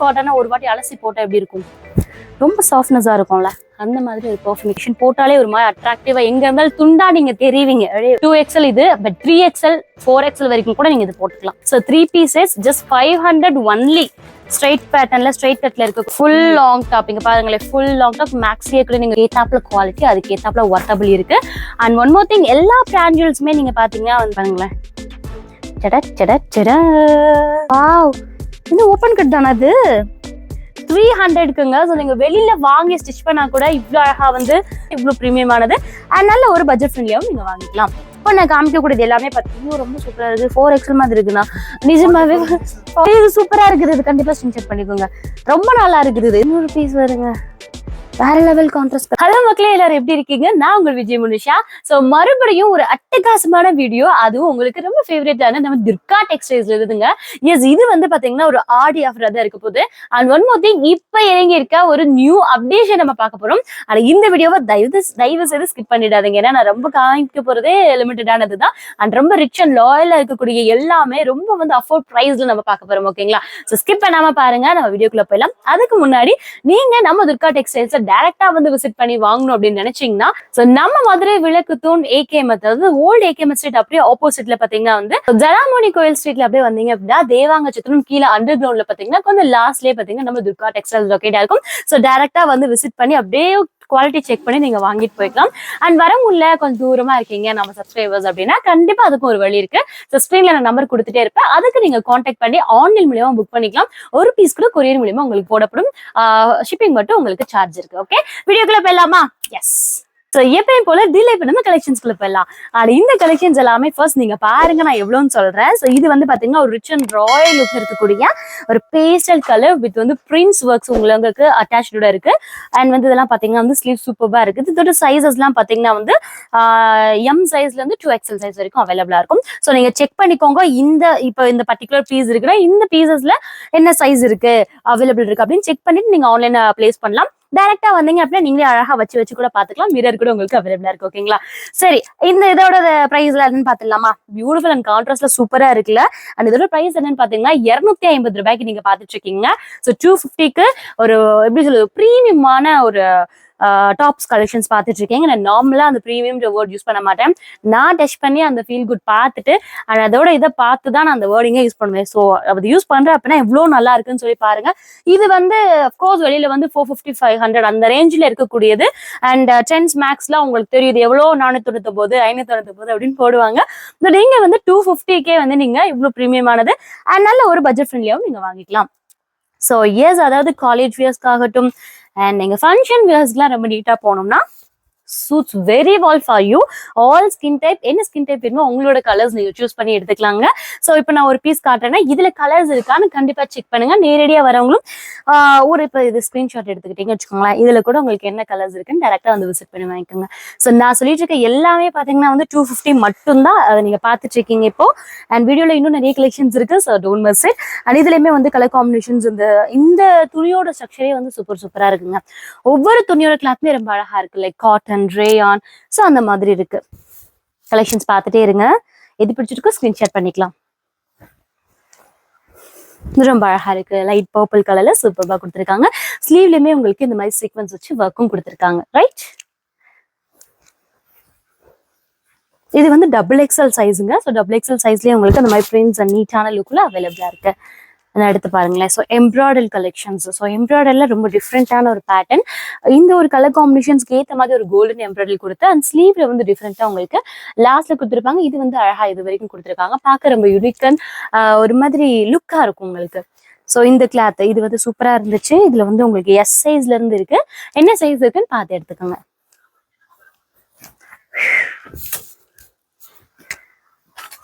காட்டனா ஒரு வாட்டி அலசி போட்டால் எப்படி இருக்கும்? ரொம்ப சாஃப்ட்னஸாக இருக்கும்ல. அந்த மாதிரி ஒரு பர்ஃபெக்ஷன் போட்டாலே ஒரு மாதிரி அட்ராக்டிவா எங்க இருந்தாலும் துண்டா நீங்க தெரிவிங்க. டூ எக்ஸ்எல் இது but three XL four XL வரைக்கும் கூட நீங்க இது போட்டுக்கலாம். So three pieces just five hundred only straight பேட்டர்ன்ல ஸ்ட்ரைட் கட்ல இருக்க. ஃபுல் லாங் டாப் இங்க பாருங்களேன் ஃபுல் லாங் டாப் மேக்ஸியே கூட நீங்க ஏத்தாப்ல குவாலிட்டி அதுக்கு ஏத்தாப்ல ஒர்த்தபிள் இருக்கு. அண்ட் ஒன் மோர் திங் எல்லா பிராண்ட் நீங்க பாத்தீங்கன்னா வந்து பாருங்களேன். சட சட சட வாவ் இது ஓப்பன் கட் தானே அது? த்ரீ ஹண்ட்ரட்க்குங்க ஸோ நீங்கள் வெளியில வாங்கி ஸ்டிச் பண்ணா கூட இவ்வளோ அழகா வந்து இவ்வளோ ப்ரீமியமானது அண்ட் நல்ல ஒரு பட்ஜெட் ஃப்ரெண்ட்லியாகவும் நீங்கள் வாங்கிக்கலாம். இப்போ நான் காமிக்கக்கூடியது எல்லாமே பார்த்தீங்கன்னா ரொம்ப சூப்பராக இருக்குது ஃபோர் எக்ஸல் மாதிரி இருக்குண்ணா. நிஜமாவே இது சூப்பராக இருக்குது. இது கண்டிப்பாக ஸ்கிரீன்ஷாட் பண்ணிக்கோங்க. ரொம்ப நல்லா இருக்குது இது. இன்னொரு பீஸ் வருங்க. வேற லெவல் கான்ட்ராஸ்ட் ஹலோ மக்களே எல்லாரும் எப்படி இருக்கீங்க? நான் உங்கள் விஜய் முனிஷா. ஸோ மறுபடியும் ஒரு அட்டகாசமான வீடியோ அதுவும் உங்களுக்கு ரொம்ப ஃபேவரட்டான நம்ம துர்கா டெக்ஸ்டைல்ஸ்ல இருக்குதுங்க எஸ் இது வந்து பாத்தீங்கன்னா ஒரு ஆடி ஆஃபரா தான் இருக்க போகுது. அண்ட் ஒன் மோர் திங் இப்ப இறங்கி இருக்க ஒரு நியூ அப்டேஷன் நம்ம பார்க்க போறோம். ஆனா இந்த வீடியோவை தயவு தயவு செய்து ஸ்கிப் பண்ணிடாதீங்க. ஏன்னா நான் ரொம்ப காமிக்க போறதே லிமிட்டடானது தான். அண்ட் ரொம்ப ரிச் அண்ட் லாயலா இருக்கக்கூடிய எல்லாமே ரொம்ப வந்து அஃபோர்ட் ப்ரைஸ்ல நம்ம பார்க்க போறோம் ஓகேங்களா ஸோ ஸ்கிப் பண்ணாம பாருங்க. நம்ம வீடியோக்குள்ள போயிடலாம். அதுக்கு முன்னாடி நீங்க நம்ம துர்கா டெக்ஸ்டைல்ஸ் டைரக்டா வந்து விசிட் பண்ணி வாங்கணும் அப்படின்னு நினைச்சீங்கன்னா சோ நம்ம மதுரை விளக்கு தூண் ஏகேஎம் அதாவது ஓல்டு ஏகேஎம் ஸ்ட்ரீட் அப்படியே ஆப்போசிட்ல பாத்தீங்கன்னா வந்து ஜலாமோனி கோயில் ஸ்ட்ரீட்ல அப்படியே வந்தீங்க அப்படின்னா தேவாங்க சித்திரம் கீழே அண்டர் கிரவுண்ட்ல பாத்தீங்கன்னா கொஞ்சம் லாஸ்ட்லயே பாத்தீங்கன்னா நம்ம துர்கா டெக்ஸ்டைல் லொக்கேட் இருக்கும். சோ டைரக்டா வந்து விசிட் பண்ணி அப்படியே குவாலிட்டி செக் பண்ணி நீங்க வாங்கிட்டு போய்க்கலாம். அண்ட் வர முடியல கொஞ்சம் தூரமா இருக்கீங்க நம்ம சப்ஸ்கிரைபர்ஸ் அப்படின்னா கண்டிப்பா அதுக்கும் ஒரு வழி இருக்கு. ஸோ நான் நம்பர் கொடுத்துட்டே இருப்பேன். அதுக்கு நீங்க காண்டாக்ட் பண்ணி ஆன்லைன் மூலியமா புக் பண்ணிக்கலாம். ஒரு பீஸ் கூட கொரியர் மூலியமா உங்களுக்கு போடப்படும். ஷிப்பிங் மட்டும் உங்களுக்கு சார்ஜ் இருக்கு ஓகே வீடியோக்குள்ள போயிடலாமா? எஸ் ஸோ எப்பயும் போல டிலே பண்ணாம கலெக்ஷன்ஸ்குள்ள போயிடலாம். ஆனா இந்த கலெக்ஷன்ஸ் எல்லாமே ஃபர்ஸ்ட் நீங்க பாருங்க நான் எவ்வளோன்னு சொல்றேன். ஸோ இது வந்து பாத்தீங்கன்னா ஒரு ரிச் அண்ட் ராயல் லுக் இருக்கக்கூடிய ஒரு பேஸ்டல் கலர் வித் வந்து பிரிண்ட்ஸ் ஒர்க்ஸ் உங்களுக்கு அட்டாச்சோட இருக்கு. அண்ட் வந்து இதெல்லாம் பாத்தீங்கன்னா வந்து ஸ்லீவ் சூப்பராக இருக்குது இதோட சைஸஸ்லாம் பாத்தீங்கன்னா வந்து எம் சைஸ்ல இருந்து டூ எக்ஸல் சைஸ் வரைக்கும் அவைலபிளா இருக்கும். ஸோ நீங்க செக் பண்ணிக்கோங்க இந்த இப்போ இந்த பர்டிகுலர் பீஸ் இருக்குன்னா இந்த பீசஸ்ல என்ன சைஸ் இருக்கு அவைலபிள் இருக்கு அப்படின்னு செக் பண்ணிட்டு நீங்க ஆன்லைன் பிளேஸ் பண்ணலாம். டைரக்டா வந்தீங்க அப்படின்னா நீங்களே அழகா வச்சு வச்சு கூட பாத்துக்கலாம். மிரர் கூட உங்களுக்கு அவைலபிளா இருக்கு ஓகேங்களா சரி இந்த இதோட பிரைஸ்ல என்னன்னு பாத்துடலாமா பியூட்டிஃபுல் அண்ட் கான்ட்ராஸ்ட்ல சூப்பரா இருக்குல்ல? அண்ட் இதோட பிரைஸ் என்னன்னு பாத்தீங்கன்னா இருநூத்தி ஐம்பது ரூபாய்க்கு நீங்க பாத்துட்டு இருக்கீங்க. ஸோ டூ ஃபிஃப்டிக்கு ஒரு எப்படி சொல்லுது ப்ரீமியமான ஒரு டாப்ஸ் கலெக்ஷன்ஸ் பார்த்துட்டு இருக்கீங்க நான் நார்மலாக அந்த ப்ரீமியம் வேர்ட் யூஸ் பண்ண மாட்டேன். நான் டச் பண்ணி அந்த ஃபீல் குட் பார்த்துட்டு அண்ட் அதோட இதை பார்த்து தான் நான் அந்த வேர்டிங்கே யூஸ் பண்ணுவேன். ஸோ அது யூஸ் பண்ணுறேன் அப்படின்னா எவ்வளோ நல்லா இருக்குன்னு சொல்லி பாருங்க. இது வந்து அஃப்கோர்ஸ் வெளியில வந்து ஃபோர் ஃபிஃப்டி ஃபைவ் ஹண்ட்ரட் அந்த ரேஞ்சில் இருக்கக்கூடியது. அண்ட் டென்ஸ் மேக்ஸ்லாம் உங்களுக்கு தெரியுது எவ்வளோ நானூற்றி போது ஐநூற்றி போது அப்படின்னு போடுவாங்க. பட் இங்கே வந்து டூ ஃபிஃப்டிக்கே வந்து நீங்கள் இவ்வளோ ப்ரீமியமானது அண்ட் நல்ல ஒரு பட்ஜெட் ஃப்ரெண்ட்லியாகவும் நீங்கள் வாங்கிக்கலாம். ஸோ எஸ் அதாவது காலேஜ் வியர்ஸ்க்காகட்டும் அண்ட் எங்கள் ஃபங்க்ஷன் வியர்ஸ்க்குலாம் ரொம்ப நீட்டாக போனோம்னா suits very well for you all skin type என்ன ஸ்கின் டைப் வேணுமோ உங்களோட கலர்ஸ் நீங்க சூஸ் பண்ணி எடுத்துக்கலாங்க. ஸோ இப்போ நான் ஒரு பீஸ் காட்டுறேன்னா இதுல கலர்ஸ் இருக்கான்னு கண்டிப்பா செக் பண்ணுங்க. நேரடியா வரவங்களும் ஒரு இப்போ இது ஸ்க்ரீன்ஷாட் எடுத்துக்கிட்டீங்க வச்சுக்கோங்களேன். இதுல கூட உங்களுக்கு என்ன கலர்ஸ் இருக்குன்னு டேரக்டா வந்து விசிட் பண்ணி வாங்கிக்கோங்க. ஸோ நான் சொல்லிட்டு இருக்க எல்லாமே பாத்தீங்கன்னா வந்து டூ ஃபிஃப்டி மட்டும் தான் அதை நீங்க பார்த்துட்டு இருக்கீங்க இப்போ. அண்ட் வீடியோல இன்னும் நிறைய கலெக்ஷன்ஸ் இருக்கு so don't miss it and இதுலயுமே வந்து கலர் காம்பினேஷன்ஸ் இந்த இந்த துணியோட ஸ்ட்ரக்சரே வந்து சூப்பர் சூப்பரா இருக்குங்க. ஒவ்வொரு துணியோட கிளாத்துமே ரொம்ப அழகா இருக்கு. லைக் காட்டன் ரேயான் ஸோ அந்த மாதிரி இருக்கு. கலெக்ஷன்ஸ் பார்த்துட்டே இருங்க. எது பிடிச்சிருக்கோ ஸ்கிரீன்ஷாட் பண்ணிக்கலாம். ரொம்ப அழகா இருக்கு. லைட் பர்பிள் கலர்ல சூப்பர்பா கொடுத்துருக்காங்க. ஸ்லீவ்லயுமே உங்களுக்கு இந்த மாதிரி சீக்வன்ஸ் வச்சு ஒர்க்கும் கொடுத்துருக்காங்க. ரைட் இது வந்து டபுள் எக்ஸல் சைஸுங்க ஸோ டபுள் எக்ஸல் சைஸ்லேயே உங்களுக்கு அந்த மாதிரி பிரிண்ட்ஸ் அண்ட் நீட்டான லுக்கில் அவைலபிளாக இருக்கு. அதை எடுத்து பாருங்களேன். ஸோ எம்ப்ராய்டல் கலெக்ஷன்ஸ் ஸோ எம்ப்ராய்டரில் ரொம்ப டிஃப்ரெண்ட்டான ஒரு பேட்டர்ன் இந்த ஒரு கலர் காம்பினேஷன்ஸ்க்கு ஏற்ற மாதிரி ஒரு கோல்டன் எம்ப்ராய்டரி கொடுத்து அண்ட் ஸ்லீவ்ல வந்து டிஃப்ரெண்ட்டாக உங்களுக்கு லாஸ்ட்ல கொடுத்துருப்பாங்க. இது வந்து அழகா இது வரைக்கும் கொடுத்துருக்காங்க. பார்க்க ரொம்ப யூனிக்கன் ஒரு மாதிரி லுக்காக இருக்கும் உங்களுக்கு. ஸோ இந்த கிளாத் இது வந்து சூப்பராக இருந்துச்சு. இதில் வந்து உங்களுக்கு எஸ் சைஸ்ல இருந்து இருக்கு. என்ன சைஸ் இருக்குன்னு பார்த்து எடுத்துக்கோங்க.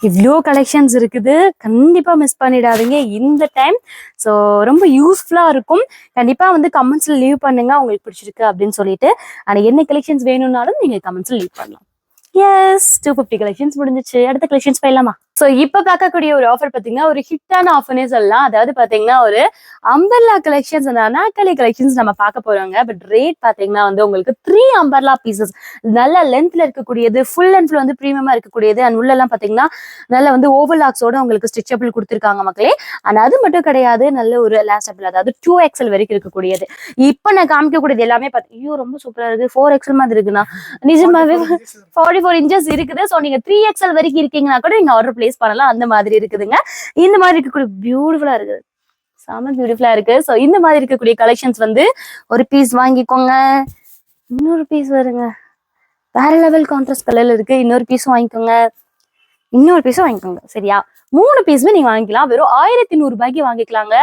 இவ்வளோ கலெக்ஷன்ஸ் இருக்குது. கண்டிப்பாக மிஸ் பண்ணிடாதீங்க இந்த டைம் ஸோ ரொம்ப யூஸ்ஃபுல்லாக இருக்கும். கண்டிப்பாக வந்து கமெண்ட்ஸில் லீவ் பண்ணுங்க. உங்களுக்கு பிடிச்சிருக்கு அப்படின்னு சொல்லிட்டு. ஆனால் என்ன கலெக்ஷன்ஸ் வேணும்னாலும் நீங்கள் கமெண்ட்ஸில் லீவ் பண்ணலாம். எஸ் டூ ஃபிஃப்டி கலெக்ஷன்ஸ் முடிஞ்சிச்சு. அடுத்த கலெக்ஷன்ஸ் போயிடலாமா? ஸோ இப்போ பார்க்கக்கூடிய ஒரு ஆஃபர் பார்த்தீங்கன்னா ஒரு ஹிட்டான ஆஃபர்னே சொல்லலாம். அதாவது பார்த்தீங்கன்னா ஒரு அம்பர்லா கலெக்ஷன்ஸ் அந்த அனாக்கலி கலெக்ஷன்ஸ் நம்ம பார்க்க போறோங்க. பட் ரேட் பார்த்தீங்கன்னா வந்து உங்களுக்கு த்ரீ அம்பர்லா பீசஸ் நல்ல லென்த்ல இருக்கக்கூடியது ஃபுல் அண்ட் ஃபுல் வந்து ப்ரீமியமா இருக்கக்கூடியது. அண்ட் உள்ளெல்லாம் பார்த்தீங்கன்னா நல்ல வந்து ஓவர்லாக்ஸோட உங்களுக்கு ஸ்டிச்சபிள் கொடுத்துருக்காங்க மக்களே. அண்ட் அது மட்டும் கிடையாது நல்ல ஒரு லாஸ்டபிள் அதாவது டூ எக்ஸல் வரைக்கும் இருக்கக்கூடியது. இப்போ நான் காமிக்கக்கூடியது எல்லாமே பார்த்து ஐயோ ரொம்ப சூப்பரா இருக்கு. ஃபோர் எக்ஸல் மாதிரி இருக்குண்ணா. நிஜமாவே ஃபார்ட்டி ஃபோர் இன்ச்சஸ் இருக்குது. ஸோ நீங்க த்ரீ எக்ஸல் வரைக்கும் இருக்கீங்கன்னா கூட நீங்க ஆர்டர் பிளேஸ் பண்ணலாம். அந்த மாதிரி இருக்குதுங்க. இந்த மாதிரி இருக்கக்கூடிய பியூட்டிஃபுல்லா இருக்குது. செம பியூட்டிஃபுல்லா இருக்கு. ஸோ இந்த மாதிரி இருக்கக்கூடிய கலெக்ஷன்ஸ் வந்து ஒரு பீஸ் வாங்கிக்கோங்க. இன்னொரு பீஸ் வருங்க. வேற லெவல் கான்ட்ராஸ்ட் கலர்ல இருக்கு. இன்னொரு பீஸும் வாங்கிக்கோங்க. இன்னொரு பீஸும் வாங்கிக்கோங்க. சரியா? மூணு பீஸுமே நீங்க வாங்கிக்கலாம். வெறும் ஆயிரத்தி நூறுபாய்க்கு வாங்கிக்கலாங்க.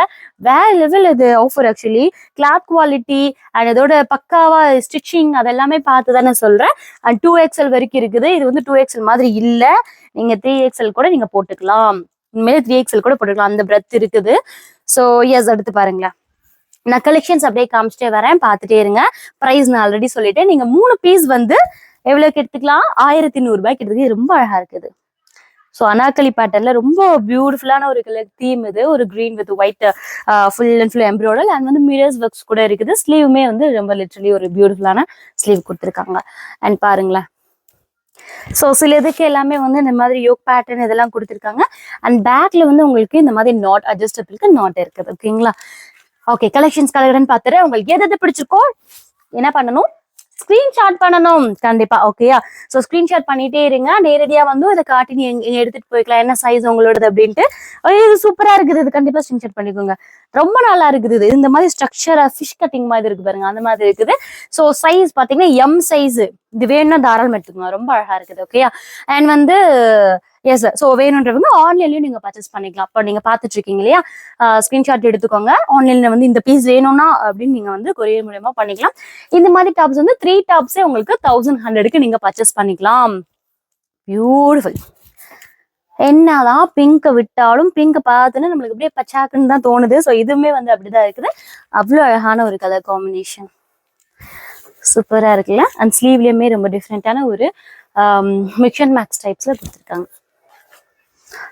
வேற லெவல் இது offer actually cloth quality and இதோட பக்காவா ஸ்டிச்சிங் அதெல்லாமே பார்த்து தானே சொல்றேன். அண்ட் டூ எக்ஸ்எல் வரைக்கும் இருக்குது. இது வந்து டூ எக்ஸ்எல் மாதிரி இல்ல. நீங்க த்ரீ எக்ஸ்எல் கூட நீங்க போட்டுக்கலாம். இனிமேல் த்ரீ எக்ஸ்எல் கூட போட்டுக்கலாம். அந்த பிரெத் இருக்குது. ஸோ எஸ் அடுத்து பாருங்களேன். நான் கலெக்ஷன்ஸ் அப்படியே காமிச்சிட்டே வரேன். பார்த்துட்டே இருங்க. ப்ரைஸ் நான் ஆல்ரெடி சொல்லிட்டேன். நீங்க மூணு பீஸ் வந்து எவ்வளோக்கு எடுத்துக்கலாம்? ஆயிரத்தி நூறுரூபாய்க்கு ரூபாய்க்கு ரொம்ப அழகா இருக்குது. ஸோ அனாக்கலி பேட்டர்ல ரொம்ப பியூட்டிஃபுல்லான ஒரு கலர் தீம் இது. ஒரு green with white full and full embroider and வந்து மிரர்ஸ் ஒர்க்ஸ் கூட இருக்குது. ஸ்லீவுமே வந்து ரொம்ப லிட்ரலி ஒரு பியூட்டிஃபுல்லான ஸ்லீவ் கொடுத்துருக்காங்க. அண்ட் பாருங்களேன். ஸோ சில இதுக்கு எல்லாமே வந்து இந்த மாதிரி யோக் பேட்டர்ன் இதெல்லாம் கொடுத்துருக்காங்க. அண்ட் பேக்ல வந்து உங்களுக்கு இந்த மாதிரி நாட் அட்ஜஸ்டபிளுக்கு நாட் இருக்குது. ஓகேங்களா ஓகே கலெக்ஷன்ஸ் கலெக்ஷன் பார்த்துட்டு உங்களுக்கு எது எது பிடிச்சிருக்கோ என்ன பண்ணணும்? ஸ்கிரீன்ஷாட் பண்ணணும். கண்டிப்பா ஓகேயா ஸோ ஸ்கிரீன்ஷாட் பண்ணிட்டே இருங்க. நேரடியா வந்து இதை காட்டி நீ எங்க- எடுத்துட்டு போய்க்கலாம். என்ன சைஸ் உங்களோடது அப்படின்ட்டு. இது சூப்பரா இருக்குது. இது கண்டிப்பா ஸ்கிரீன்ஷாட் பண்ணிக்கோங்க. ரொம்ப நல்லா இருக்குது இது. இந்த மாதிரி ஸ்ட்ரக்சரா ஃபிஷ் கட்டிங் மாதிரி இருக்கு பாருங்க. அந்த மாதிரி இருக்குது. ஸோ சைஸ் பாத்தீங்கன்னா எம் சைஸ் இது வேணும்னா தாராளம் எடுத்துக்கோங்க. ரொம்ப அழகா இருக்குது ஓகேயா அண்ட் வந்து எஸ் ஸோ வேணுன்றவங்க ஆன்லைன்லயும் நீங்க பர்ச்சேஸ் பண்ணிக்கலாம். அப்போ நீங்க பார்த்துட்டு இருக்கீங்க இல்லையா ஸ்கிரீன்ஷாட் எடுத்துக்கோங்க. ஆன்லைன்ல வந்து இந்த பீஸ் வேணும்னா அப்படின்னு நீங்க வந்து கொரியர் மூலியமா பண்ணிக்கலாம். இந்த மாதிரி டாப்ஸ் வந்து த்ரீ டாப்ஸே உங்களுக்கு தௌசண்ட் ஹண்ட்ரடுக்கு நீங்க பர்ச்சேஸ் பண்ணிக்கலாம். பியூட்டிஃபுல் என்னதான் பிங்கை விட்டாலும் பிங்கை பார்த்துன்னு நம்மளுக்கு அப்படியே பச்சாக்குன்னு தான் தோணுது. ஸோ இதுவுமே வந்து அப்படிதான் இருக்குது. அவ்வளோ அழகான ஒரு கலர் காம்பினேஷன் சூப்பராக இருக்குல்ல? அண்ட் ஸ்லீவ்லேயுமே ரொம்ப டிஃப்ரெண்டான ஒரு மிக்சன் மேக்ஸ் டைப்ஸில் கொடுத்துருக்காங்க.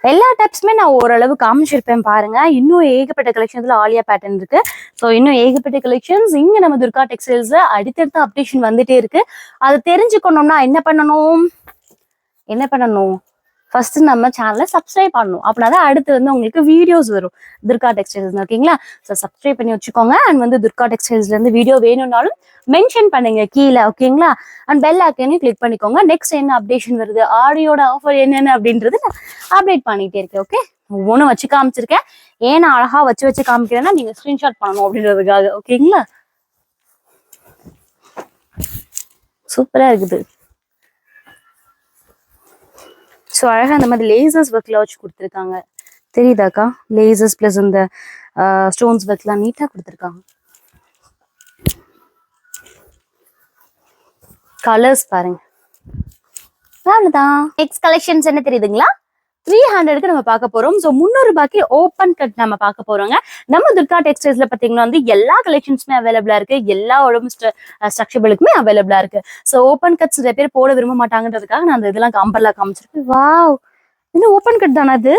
எல்லா டைப்ஸுமே நான் ஓரளவு காமிச்சிருப்பேன் பாருங்க. இன்னும் ஏகப்பட்ட கலெக்ஷன்ஸ்ல ஆலியா பேட்டர்ன் இருக்கு. ஸோ இன்னும் ஏகப்பட்ட கலெக்ஷன்ஸ் இங்க நம்ம துர்கா டெக்ஸ்டைல்ஸ்ல அடுத்தடுத்த அப்டேஷன் வந்துட்டே இருக்கு. அதை தெரிஞ்சுக்கணும்னா என்ன பண்ணணும்? என்ன பண்ணணும்? ஃபர்ஸ்ட் நம்ம சேனலை சப்ஸ்கிரைப் பண்ணணும். அப்படின்னா தான் அடுத்து வந்து உங்களுக்கு வீடியோஸ் வரும். துர்கா டெக்ஸ்டைல்ஸ் ஓகேங்களா ஸோ சப்ஸ்கிரைப் பண்ணி வச்சுக்கோங்க. அண்ட் வந்து துர்கா டெக்ஸ்டைல்ஸ்ல இருந்து வீடியோ வேணும்னாலும் மென்ஷன் பண்ணுங்க கீழே ஓகேங்களா அண்ட் பெல் ஐக்கனையும் கிளிக் பண்ணிக்கோங்க. நெக்ஸ்ட் என்ன அப்டேஷன் வருது? ஆடியோட ஆஃபர் என்னென்ன அப்படின்றது நான் அப்டேட் பண்ணிட்டே இருக்கேன் ஓகே ஒவ்வொன்றும் வச்சு காமிச்சிருக்கேன். ஏன் நான் அழகா வச்சு வச்சு காமிக்கிறேன்னா நீங்க ஸ்கிரீன்ஷாட் பண்ணணும் அப்படின்றதுக்காக ஓகேங்களா சூப்பரா இருக்குது. ஸோ அழகாக அந்த மாதிரி லேசர்ஸ் ஒர்க்லாம் வச்சு கொடுத்துருக்காங்க. தெரியுதாக்கா? லேசர்ஸ் ப்ளஸ் இந்த ஸ்டோன்ஸ் ஒர்க்லாம் நீட்டாக கொடுத்துருக்காங்க. கலர்ஸ் பாருங்க. அவ்வளோதான் நெக்ஸ்ட் கலெக்ஷன்ஸ் என்ன தெரியுதுங்களா? த்ரீ ஹண்ட்ரடுக்கு நம்ம பார்க்க போறோம். ஸோ முந்நூறு ரூபாய்க்கு ஓப்பன் கட் நம்ம பார்க்க போறோங்க. நம்ம துர்கா டெக்ஸ்டைல்ஸ்ல பாத்தீங்கன்னா வந்து எல்லா கலெக்ஷன்ஸுமே அவைலபிளா இருக்கு. எல்லா உடம்பு ஸ்ட்ரக்சபிளுக்குமே அவைலபிளா இருக்கு. ஸோ ஓப்பன் கட்ஸ் நிறைய பேர் போட விரும்ப மாட்டாங்கன்றதுக்காக நான் அந்த இதெல்லாம் கம்பர்ல காமிச்சிருக்கேன். வாவ் இன்னும் ஓப்பன் கட் தானே அது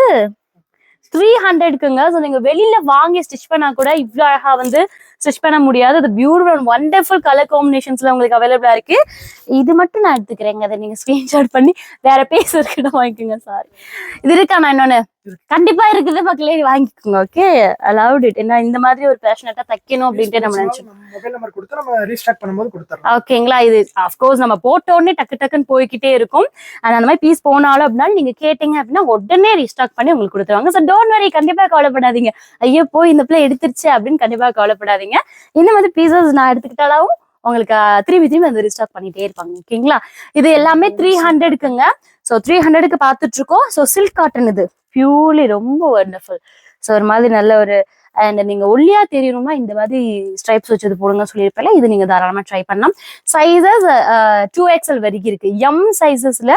த்ரீ ஹண்ட்ரட்க்குங்க ஸோ நீங்க வெளியில வாங்கி ஸ்டிச் பண்ணா கூட இவ்வளோ அழகா வந்து ஸ்டிச் பண்ண முடியாது. அது பியூட்டிஃபுல் ஒண்டர்ஃபுல் கலர் காம்பினேஷன்ஸ்ல உங்களுக்கு அவைலபிளா இருக்கு. இது மட்டும் நான் எடுத்துக்கிறேங்க. அதை நீங்க ஸ்கிரீன்ஷாட் பண்ணி வேற பேஸ் இருக்கிட்ட வாங்கிக்கோங்க சாரி இது இருக்கா நான் இன்னொன்னு? கண்டிப்பா இருக்குது. மக்களே வாங்கிக்கோங்க ஓகே அலவுட் இட் என்ன இந்த மாதிரி ஒரு பேஷனட்டா தைக்கணும் அப்படின்ட்டு நம்ம நினைச்சோம். ஓகேங்களா? இது அஃப்கோர்ஸ் நம்ம போட்ட உடனே டக்கு டக்குன்னு போய்க்கிட்டே இருக்கும். and அந்த மாதிரி பீஸ் போனாலும் அப்படின்னா நீங்க கேட்டீங்க அப்படின்னா உடனே ரீஸ்டாக் பண்ணி உங்களுக்கு கொடுத்துருவாங்க. ஸோ டோன்ட் வரி கண்டிப்பா கவலைப்படாதீங்க. ஐயோ போய் இந்த பிள்ளை எடுத்துருச்சு அப்படின்னு கண்டிப்பா கவலைப்படாதீங்க. இந்த மாதிரி பீசஸ் நான் எடுத்துக்கிட்டாலும் உங்களுக்கு திரும்பி திரும்பி அந்த ரீஸ்டாக் பண்ணிட்டே இருப்பாங்க. ஓகேங்களா? இது எல்லாமே த்ரீ ஹண்ட்ரடுக்குங்க ஸோ த்ரீ ஹண்ட்ரடுக்கு பார்த்துட்டு இருக்கோம் ஸோ சில்க் காட்டன் இது. பியூர்லி ரொம்ப வண்டர்ஃபுல் ஸோ ஒரு மாதிரி நல்ல ஒரு அண்ட் நீங்க ஒல்லியா தெரியணும்னா இந்த மாதிரி ஸ்ட்ரைப்ஸ் வச்சது போடுங்க சொல்லியிருப்பேன் இது நீங்க தாராளமா ட்ரை பண்ணலாம். சைஸஸ் டூ எக்ஸ்எல் வரைக்கும் இருக்கு. எம் சைஸஸ்ல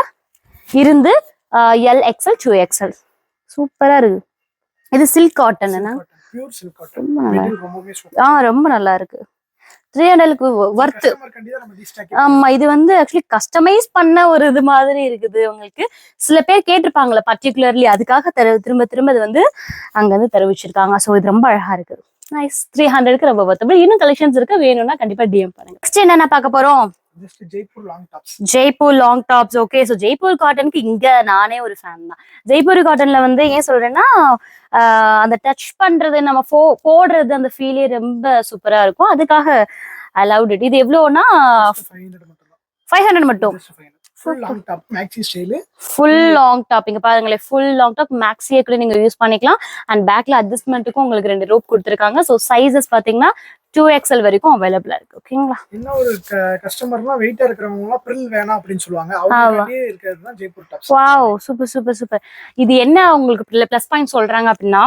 இருந்து எல் எக்ஸ்எல் டூ எக்ஸ்எல் சூப்பரா இருக்கு. இது silk cotton pure silk cotton ரொம்ப நல்லா ரொம்பவே ஆ ரொம்ப நல்லா இருக்கு த்ரீ ஹண்ட்ரடுக்கு ஒர்த் கஸ்டமர் கண்டி தான் நம்ம ரீஸ்டாக் ஆமா இது வந்து ஆக்சுவலி கஸ்டமைஸ் பண்ண ஒரு இது மாதிரி இருக்குது உங்களுக்கு. சில பேர் கேட்டிருப்பாங்களே பர்டிகுலர்லி அதுக்காக தர திரும்ப திரும்ப இது வந்து அங்க வந்து தெரிவிச்சிருக்காங்க ஸோ இது ரொம்ப அழகா இருக்குது. நைஸ் த்ரீ ஹண்ட்ரட்க்கு ரொம்ப ஒர்த்தபிள் இன்னும் கலெக்ஷன்ஸ் இருக்கு. வேணும்னா கண்டிப்பா டிஎம் பண்ணுங்க. நெக்ஸ்ட் என்னென்ன பார்க்க போறோம்? Jaipur long tops okay so Jaipur காட்டனுக்கு இங்க நானே ஒரு ஃபேன் தான். ஜெய்ப்பூர் காட்டன்ல வந்து ஏன் சொல்றேன்னா அந்த டச் பண்றது நம்ம போ போடுறது அந்த ஃபீலே ரொம்ப சூப்பரா இருக்கும். அதுக்காக ஐ லவ் இட் இது எவ்வளோனா ஃபைவ் ஹண்ட்ரட் மட்டும். தான் ஃபைவ் ஹண்ட்ரட் மட்டும் full long top maxi style full long top இங்க பாருங்களேன் ஃபுல் லாங் டாப் மேக்ஸியே கூட நீங்க யூஸ் பண்ணிக்கலாம். அண்ட் பேக்ல அட்ஜஸ்ட்மெண்ட்டுக்கும் உங்களுக்கு ரெண்டு ரோப் கொடுத்துருக்காங்க. ஸோ சைஸஸ் பாத்தீங்கன்னா டூ எக்ஸ்எல் வரைக்கும் அவைலபிளா இருக்கு ஓகேங்களா என்ன ஒரு கஸ்டமர்னா வெயிட்டா இருக்கிறவங்க பிரில் வேணாம் அப்படின்னு சொல்லுவாங்க. வாவ் சூப்பர் சூப்பர் சூப்பர் இது என்ன உங்களுக்கு ப்ளஸ் பாயிண்ட் சொல்றாங்க அப்படின்னா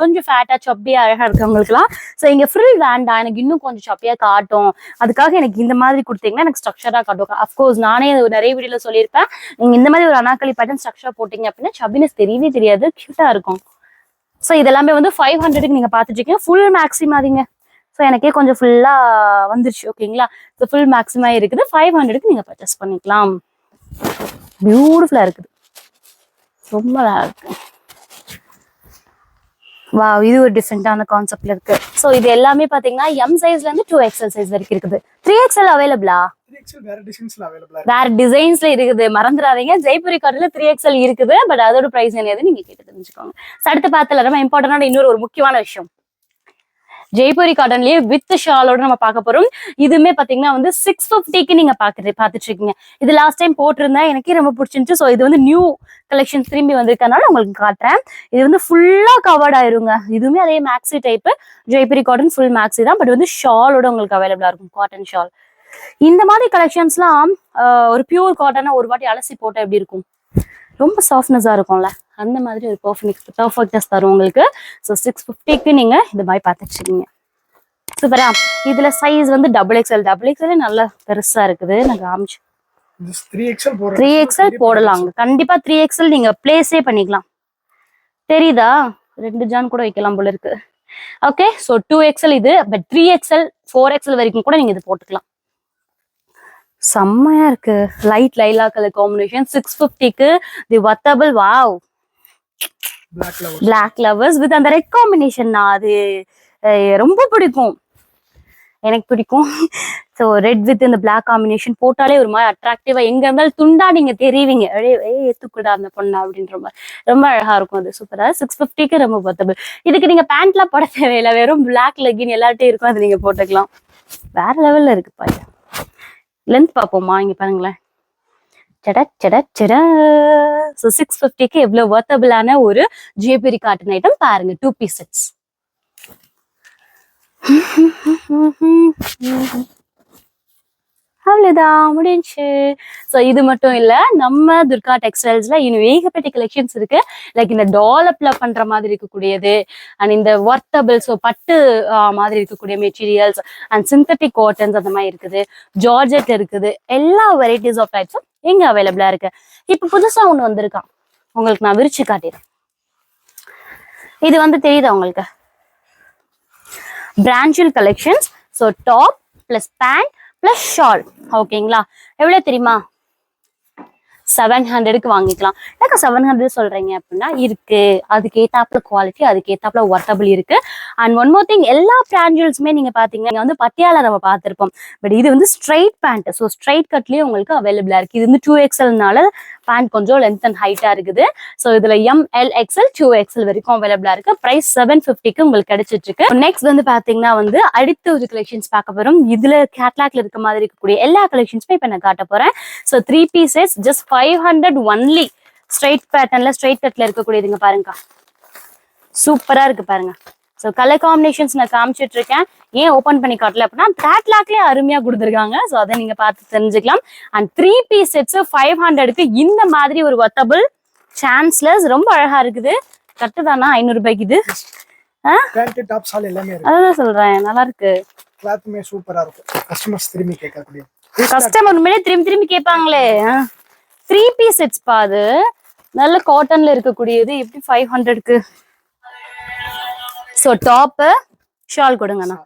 கொஞ்சம் ஃபேட்டா சப்பியா அழகா இருக்கவங்களுக்குலாம் ஸோ இங்க ஃப்ரில் வேண்டாம். எனக்கு இன்னும் கொஞ்சம் சப்பியா காட்டும். அதுக்காக எனக்கு இந்த மாதிரி கொடுத்தீங்கன்னா எனக்கு ஸ்ட்ரக்சரா காட்டும். அஃப்கோர்ஸ் நானே நிறைய வீடியோல சொல்லியிருப்பேன். நீங்க இந்த மாதிரி ஒரு அனாக்களி பேட்டர்ன் ஸ்ட்ரக்சரா போட்டீங்க அப்படின்னா சப்பினஸ் தெரியவே தெரியாது. கியூட்டா இருக்கும். ஸோ இதெல்லாமே வந்து ஃபைவ் ஹண்ட்ரடுக்கு நீங்க பார்த்துட்டு இருக்கீங்க. ஃபுல் மேக்ஸிமாதிங்க ஸோ எனக்கே கொஞ்சம் ஃபுல்லா வந்துருச்சு ஓகேங்களா ஸோ ஃபுல் மேக்ஸிமா இருக்குது. ஃபைவ் ஹண்ட்ரடுக்கு நீங்க பர்ச்சேஸ் பண்ணிக்கலாம். பியூட்டிஃபுல்லா இருக்குது. ரொம்ப நல்லா இருக்கு. வா இது ஒரு டிஃப்ரெண்டான கான்செப்ட்ல இருக்கு. ஸோ இது எல்லாமே பாத்தீங்கன்னா எம் சைஸ்ல இருந்து டூ எக்ஸ்எல் சைஸ் வரைக்கும் இருக்குது. த்ரீ எக்ஸ்எல் அவைலபிளா வேற டிசைன்ஸ்ல இருக்குது. மறந்துடாதீங்க ஜெய்புரி கார்டுல த்ரீ எக்ஸ்எல் இருக்குது. பட் அதோட பிரைஸ் என்னது நீங்க கேட்டு தெரிஞ்சுக்கோங்க. அடுத்து பார்த்தல ரொம்ப இம்பார்ட்டன்டான இன்னொரு ஒரு முக்கியமான விஷயம். ஜெய்புரி காட்டன்லயே வித் ஷாலோட நம்ம பார்க்க போறோம். இதுவுமே பாத்தீங்கன்னா வந்து சிக்ஸ் ஃபிஃப்டிக்கு நீங்க பாக்குறது பாத்துட்டு இருக்கீங்க இது லாஸ்ட் டைம் போட்டிருந்தேன் எனக்கே ரொம்ப பிடிச்சிருந்துச்சு. ஸோ இது வந்து நியூ கலெக்ஷன் திரும்பி வந்திருக்கனால உங்களுக்கு காட்டுறேன். இது வந்து ஃபுல்லா கவர்ட் ஆயிருங்க. இதுவுமே அதே maxi type Jaipuri cotton full maxi தான். பட் வந்து ஷாலோட உங்களுக்கு அவைலபிளா இருக்கும் காட்டன் ஷால் இந்த மாதிரி கலெக்ஷன்ஸ்லாம் ஒரு பியூர் காட்டனை ஒரு வாட்டி அலசி போட்டா எப்படி இருக்கும்? ரொம்ப சாஃப்ட்னஸா இருக்கும்ல? அந்த மாதிரி ஒரு பர்ஃபெக்ட் பர்ஃபெக்ட்னஸ் தரும் உங்களுக்கு. ஸோ சிக்ஸ் ஃபிஃப்டிக்கு நீங்க இந்த மாதிரி பார்த்துருக்கீங்க சூப்பரா இதுல சைஸ் வந்து டபுள் எக்ஸ்எல் டபுள் எக்ஸ்எல் நல்லா பெருசா இருக்குது. நான் காமிச்சு. த்ரீ எக்ஸ்எல் போடலாங்க கண்டிப்பா த்ரீ எக்ஸ்எல் நீங்க பிளேஸே பண்ணிக்கலாம். தெரியுதா? ரெண்டு ஜான் கூட வைக்கலாம் போல இருக்கு. ஓகே ஸோ டூ எக்ஸ்எல் இது. But three XL four XL வரைக்கும் கூட நீங்க இது போட்டுக்கலாம். செம்மையா இருக்கு. Light lilac colour combination six ஃபிஃப்டிக்கு the worthable wow black lovers with அந்த ரெட் காம்பினேஷன் தான் அது ரொம்ப பிடிக்கும். எனக்கு பிடிக்கும். ஸோ ரெட் வித் இந்த பிளாக் காம்பினேஷன் போட்டாலே ஒரு மாதிரி அட்ராக்டிவா எங்க இருந்தாலும் துண்டா நீங்க தெரிவிங்க. ஏ ஏத்துக்கூடா அந்த பொண்ணு அப்படின்ற மாதிரி. ரொம்ப அழகா இருக்கும் அது சூப்பரா சிக்ஸ் ஃபிஃப்டிக்கு ரொம்ப பத்தபிள் இதுக்கு நீங்க பேண்ட்லாம் போட தேவையில்லை. வெறும் பிளாக் லெகின் எல்லாட்டையும் இருக்கும் அது நீங்க போட்டுக்கலாம். வேற லெவல்ல இருக்கு பாரு. லென்த் பார்ப்போமா? இங்க பாருங்களேன். சட சட சட. ஸோ சிக்ஸ் ஃபிஃப்டிக்கு எவ்வளோ ஒர்த்தபிளான ஒரு ஜேபிரி காட்டன் ஐட்டம் பாருங்க. டூ பீஸ் செட்ஸ் அவ்வளோதான் முடிஞ்சு ஸோ இது மட்டும் இல்லை நம்ம துர்கா டெக்ஸ்டைல்ஸில் இன்னும் ஏகப்பட்ட கலெக்ஷன்ஸ் இருக்கு. லைக் இந்த டாலப்ல பண்ணுற மாதிரி இருக்கக்கூடியது அண்ட் இந்த ஒர்த்தபிள் ஸோ பட்டு மாதிரி இருக்கக்கூடிய மெட்டீரியல்ஸ் அண்ட் சிந்தட்டிக் காட்டன்ஸ் அந்த மாதிரி இருக்குது. ஜார்ஜெட் இருக்குது. எல்லா வெரைட்டிஸ் ஆஃப் டைப்ஸும் இங்கே அவைலபிளாக இருக்கு. இப்போ புதுசாக ஒன்று வந்திருக்கான் உங்களுக்கு நான் விரிச்சு காட்டிடுறேன் இது வந்து தெரியுதா உங்களுக்கு? பிரான்ச்சல் collections so top plus pant plus shawl ஓகேங்களா எவ்வளோ தெரியுமா? செவன் ஹண்ட்ரடுக்கு வாங்கிக்கலாம். எனக்கு செவன் ஹண்ட்ரட் சொல்றீங்க அப்படின்னா இருக்கு. அதுக்கு ஏத்தாப்புல குவாலிட்டி அதுக்கு ஏத்தாப்புல ஒர்த்தபிள் இருக்கு. அண்ட் ஒன் மோர் திங் எல்லா பிராஞ்சல்ஸுமே நீங்க பாத்தீங்கன்னா இங்க வந்து பட்டியால நம்ம பார்த்திருப்போம் பட் இது வந்து ஸ்ட்ரைட் பேண்ட் ஸோ ஸ்ட்ரைட் கட்லயே உங்களுக்கு அவைலபிளா இருக்கு. இது வந்து டூ எக்ஸ்எல்னால பேண்ட் கொஞ்சம் லென்த் அண்ட் ஹைட்டா இருக்குது. ஸோ இதுல M L XL two XL வரைக்கும் அவைலபிளா இருக்கு. பிரைஸ் செவன் ஃபிஃப்டிக்கு உங்களுக்கு கிடைச்சிட்டு இருக்கு நெக்ஸ்ட் வந்து பாத்தீங்கன்னா வந்து அடுத்த ஒரு கலெக்ஷன்ஸ் பார்க்க போறோம். இதுல கேட்லாக்ல இருக்க மாதிரி இருக்கக்கூடிய எல்லா கலெக்ஷன்ஸுமே இப்ப நான் காட்ட போறேன். So three pieces just five hundred only straight பேட்டர்ன்ல ஸ்ட்ரைட் கட்ல இருக்கக்கூடியதுங்க பாருங்க. சூப்பரா இருக்கு பாருங்க. ஸோ கலர் காம்பினேஷன்ஸ் நான் காமிச்சிட்டு இருக்கேன் ஏன் ஓப்பன் பண்ணி காட்டல அப்படின்னா கேட்லாக்லேயே அருமையா கொடுத்துருக்காங்க. ஸோ அதை நீங்க பார்த்து தெரிஞ்சுக்கலாம். And three piece sets five ஹண்ட்ரடுக்கு இந்த மாதிரி ஒரு ஒத்தபிள் சான்ஸ்லஸ் ரொம்ப அழகா இருக்குது. கட்டுதானா? ஐநூறு ரூபாய்க்கு இது. அதான் சொல்றேன். நல்லா இருக்கு. கிளாத்துமே சூப்பரா இருக்கும். கஸ்டமர்ஸ் திரும்பி கேட்கக்கூடிய. கஸ்டமர் உண்மையிலே திரும்பி திரும்பி கேட்பாங்களே. த்ரீ பீஸ் செட்ஸ் பா அது. நல்ல காட்டன்ல இருக்கக்கூடியது. எப்படி ஃபைவ் ஹண்ட்ரட்க்கு ஸோ டாப்பு ஷால் கொடுங்கண்ணா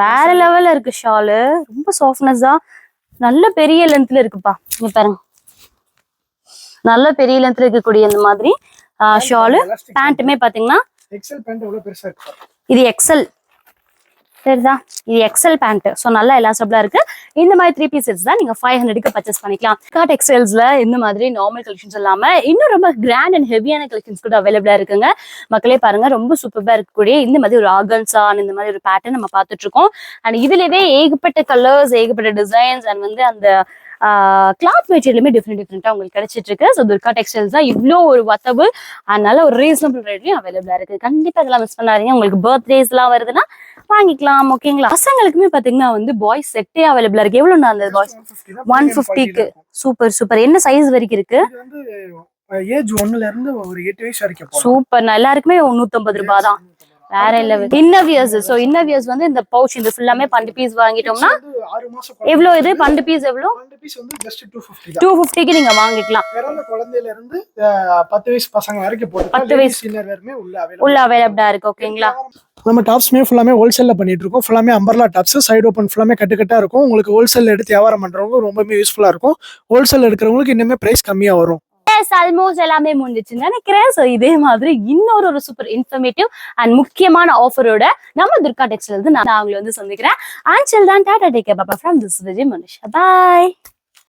வேற லெவல்ல இருக்கு ஷாலு ரொம்ப சாஃப்ட்னஸா நல்ல பெரிய லென்த்ல இருக்குப்பா. இங்க பாருங்க. நல்ல பெரிய லென்த்ல இருக்கக்கூடிய இந்த மாதிரி ஷாலு பேண்ட்டுமே பாத்தீங்கன்னா இது எக்ஸல் சரிதா இது எக்ஸல் பேண்ட் ஸோ நல்லா எலாஸ்டபிளா இருக்கு. இந்த மாதிரி த்ரீ பீஸ் செட்ஸ் தான் நீங்க ஃபைவ் ஹண்ட்ரடுக்கு பர்ச்சேஸ் பண்ணிக்கலாம். காட் எக்ஸல்ஸ்ல இந்த மாதிரி நார்மல் கலெக்ஷன்ஸ் இல்லாம இன்னும் ரொம்ப கிராண்ட் அண்ட் ஹெவியான கலெக்ஷன்ஸ் கூட அவைலபிளா இருக்குங்க. மக்களே பாருங்க ரொம்ப சூப்பரா இருக்கக்கூடிய இந்த மாதிரி ஒரு ஆகன்சான் இந்த மாதிரி ஒரு பேட்டர்ன் நம்ம பார்த்துட்டு இருக்கோம். அண்ட் இதுலவே ஏகப்பட்ட கலர்ஸ் ஏகப்பட்ட டிசைன்ஸ் அண்ட் வந்து அந்த கிளாத் மெட்டீரியலுமே டிஃப்ரெண்ட் டிஃப்ரெண்ட்டாக உங்களுக்கு கிடைச்சிட்டு இருக்கு ஸோ துர்கா டெக்ஸ்டைல்ஸ் தான் இவ்வளோ ஒரு வத்தபிள் அதனால ஒரு ரீசனபிள் ரேட்லையும் அவைலபிளா இருக்கு. கண்டிப்பா இதெல்லாம் மிஸ் பண்ணாதீங்க. உங்களுக்கு பர்த்டேஸ்லாம் வருதுன்னா வாங்கிக்கலாம் ஓகேங்களா பசங்களுக்குமே பாத்தீங்கன்னா வந்து பாய்ஸ் செட்டே அவைலபிளா இருக்கு. எவ்வளவு அந்த பாய்ஸ் ஒன் ஃபிஃப்டிக்கு சூப்பர் சூப்பர் என்ன சைஸ் வரைக்கும் இருக்கு? ஏஜ் ஒன்னுல இருந்து ஒரு எட்டு வயசு வரைக்கும். சூப்பர் நான் எல்லாருக்குமே நூத்தம்பது ரூபாய் தான். வேற இல்ல இன்னவியர்ஸ் ஸோ இன்னவியர்ஸ் வந்து இந்த பவுச் இந்த ஃபுல்லாமே பன்னெண்டு பீஸ் வாங்கிட்டோம்னா எவ்வளவு இது? பன்னெண்டு பீஸ் எவ்வளவு டூ ஃபிஃப்டிக்கு நீங்க வாங்கிக்கலாம். பிறந்த குழந்தையில இருந்து பத்து வயசு பசங்க வரைக்கும் போட்டு பத்து வயசு. உள்ள. அவைலபிளா இருக்கு ஓகேங்களா நம்ம டாப்ஸ்மே ஃபுல்லாமே ஹோல்சேல்ல பண்ணிட்டு இருக்கோம். ஃபுல்லாமே அம்பர்லா டாப்ஸ் சைடு ஓப்பன் ஃபுல்லாமே கட்டுக்கட்டா இருக்கும். உங்களுக்கு ஹோல்சேல் எடுத்து வியாபாரம் பண்றவங்க ரொம்பவே யூஸ்ஃபுல்லா இருக்கும். ஹோல்சேல் எடுக்கிறவங்களுக்கு இன்னுமே பிரைஸ் கம்மியா வரும். எஸ் ஆல்மோஸ்ட் எல்லாமே முடிஞ்சிச்சுன்னு நினைக்கிறேன். ஸோ இதே மாதிரி இன்னொரு ஒரு சூப்பர் இன்ஃபர்மேட்டிவ் அண்ட் முக்கியமான ஆஃபரோட நம்ம துர்கா டெக்ஸ்டைல் நான் அவங்களை வந்து சந்திக்கிறேன். ஆன்சல் தான் டாடா டேக் பாப்பா from this Vijay Manusha bye